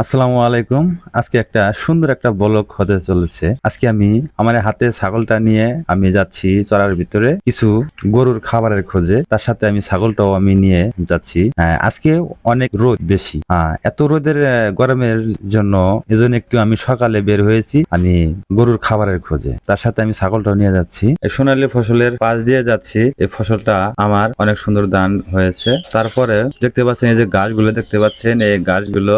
আসসালামু আলাইকুম। আজকে একটা সুন্দর একটা বলক হতে চলেছে। আজকে আমি আমার হাতে ছাগলটা নিয়ে আমি যাচ্ছি চড়ার ভিতরে কিছু গরুর খাবারের খোঁজে। তার সাথে আমি ছাগলটাও আমি নিয়ে যাচ্ছি। হ্যাঁ, আজকে অনেক রোদ বেশি। হ্যাঁ, এত রোদের গরমের জন্য এজন্য একটু আমি সকালে বের হয়েছি আমি গরুর খাবারের খোঁজে। তার সাথে আমি ছাগলটাও নিয়ে যাচ্ছি। সোনালী ফসলের পাশ দিয়ে যাচ্ছি। এই ফসলটা আমার অনেক সুন্দর দান হয়েছে। তারপরে দেখতে পাচ্ছেন এই যে গাছগুলো দেখতে পাচ্ছেন এই গাছগুলো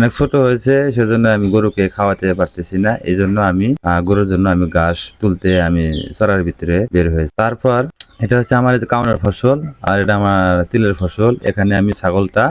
অনেক ছোট হয়েছে, সেজন্য আমি গরুকে খাওয়াতে পারতেছি না। এই জন্য আমি গরুর জন্য আমি ঘাস তুলতে আমি চড়ার ভিতরে বের হয়েছি। তারপর এটা হচ্ছে আমার কাউনের ফসল আর এটা আমার তিলের ফসল। এখানে আমি ছাগলটা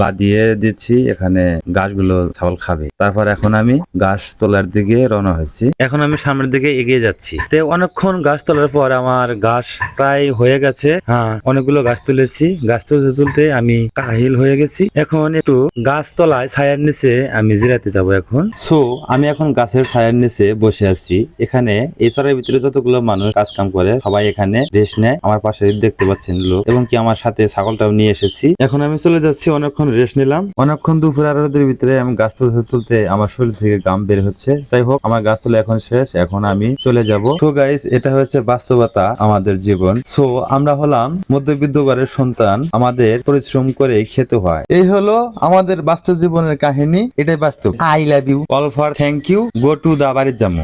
বাদিয়ে দিচ্ছি। এখানে গাছগুলো ছাগল খাবে। তারপর এখন আমি গাছ তোলার দিকে রওনা হয়েছি। এখন আমি সামনের দিকে এগিয়ে যাচ্ছি। তো অনেকক্ষণ গাছ তোলার পর আমার গাছ প্রায় হয়ে গেছে। হ্যাঁ অনেকগুলো গাছ তুলেছি। গাছ তুলতে তুলতে আমি কাহিল হয়ে গেছি। এখন একটু গাছ তলায় ছায়ার নিচে আমি জিরাতে যাব এখন। সো, আমি এখন গাছের ছায়ার নিচে বসে আছি। এখানে এই চরের ভিতরে যতগুলো মানুষ কাজ কাম করে, সবাই এখানে রেস্ট নেয় আমার পাশে দেখতে পাচ্ছেন লোক এবং কি আমার সাথে ছাগলটাও নিয়ে এসেছি। এখন আমি চলে যাচ্ছি, অনেকক্ষণ রেস্ট নিলাম। অনেকক্ষণ দুপুর আড়াদের ভিতরে আমি গাছ তুলতে তুলতে আমার শরীর থেকে গাম বের হচ্ছে। যাই হোক, আমার গাছ তোলা এখন শেষ, এখন আমি চলে যাব। তো গাইস এটা হচ্ছে বাস্তবতা আমাদের জীবন। সো আমরা হলাম মধ্যবিত্ত ঘরের সন্তান, আমাদের পরিশ্রম করে খেতে হয়। এই হলো আমাদের বাস্তব জীবনের কাহিনী, এটাই বাস্তব। I love you all for thank you go to the বাড়ির জামু।